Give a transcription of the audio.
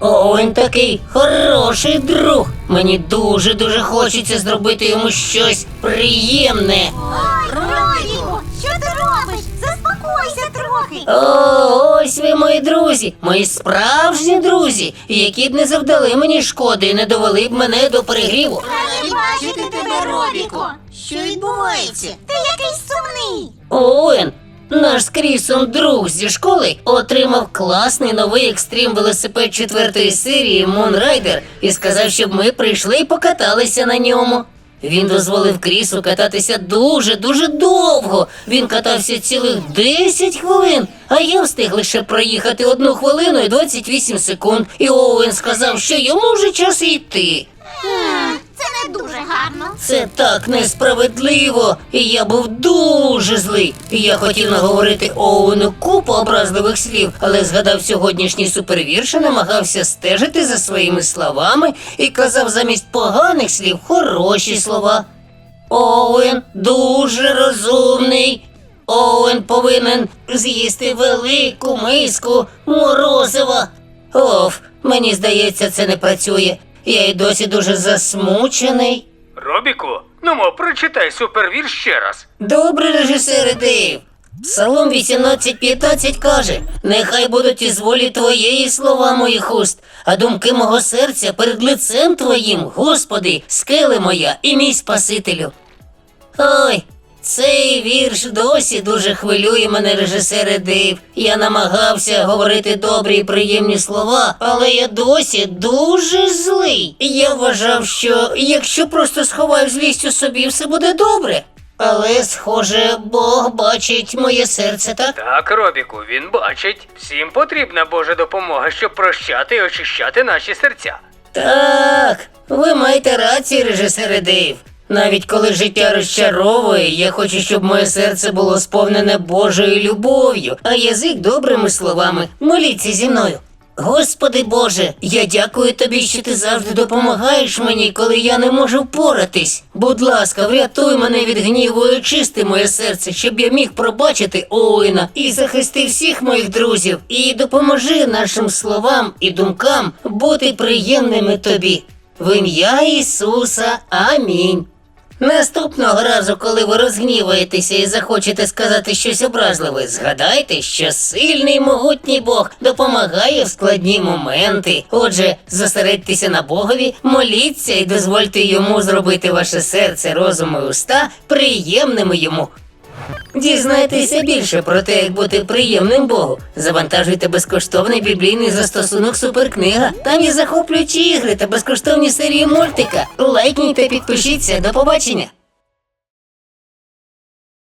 Оуен такий хороший друг. Мені дуже дуже хочеться зробити йому щось приємне. Робіку, що ти робиш? Заспокойся трохи. О, ось ви мої друзі, мої справжні друзі, які б не завдали мені шкоди і не довели б мене до перегріву. Раді бачити тебе, Робіко. Що відбувається? Ти якийсь сумний. Оуен, наш з Крісом друг зі школи, отримав класний новий екстрім велосипед четвертої серії Moonrider і сказав, щоб ми прийшли і покаталися на ньому. Він дозволив Крісу кататися дуже дуже довго. Він катався цілих 10 хвилин, а я встиг лише проїхати одну хвилину і 28 секунд. І Оуен сказав, що йому вже час йти. Гарно. Це так несправедливо, я був дуже злий. Я хотів наговорити Оуену купу образливих слів, але згадав сьогоднішній супервірш і намагався стежити за своїми словами і казав замість поганих слів хороші слова. Оуен дуже розумний. Оуен повинен з'їсти велику миску морозива. Оф, мені здається, це не працює. Я й досі дуже засмучений. Робіку, ну мо, прочитай супервір ще раз. Добре, режисери Дейв. Псалом 18.15 каже: Нехай будуть із волі твоєї слова моїх уст, а думки мого серця перед лицем твоїм, Господи, скеле моя і мій Спасителю. Ой, цей вірш досі дуже хвилює мене, режисере Дейв. Я намагався говорити добрі і приємні слова, але я досі дуже злий. Я вважав, що якщо просто сховаю злість у собі, все буде добре. Але, схоже, Бог бачить моє серце, так? Так, Робіку, він бачить. Всім потрібна Божа допомога, щоб прощати і очищати наші серця. Так, ви маєте рацію, режисере Дейв. Навіть коли життя розчаровує, я хочу, щоб моє серце було сповнене Божою любов'ю, а язик добрими словами. Моліться зі мною. Господи Боже, я дякую тобі, що ти завжди допомагаєш мені, коли я не можу впоратись. Будь ласка, врятуй мене від гніву і очисти моє серце, щоб я міг пробачити Оуена і захисти всіх моїх друзів. І допоможи нашим словам і думкам бути приємними тобі. В ім'я Ісуса. Амінь. Наступного разу, коли ви розгніваєтеся і захочете сказати щось образливе, згадайте, що сильний могутній Бог допомагає в складні моменти. Отже, зосередьтеся на Богові, моліться і дозвольте йому зробити ваше серце, розум і уста приємними йому. Дізнайтеся більше про те, як бути приємним Богу. Завантажуйте безкоштовний біблійний застосунок Суперкнига. Там є захоплюючі ігри та безкоштовні серії мультика. Лайкніть та підпишіться. До побачення!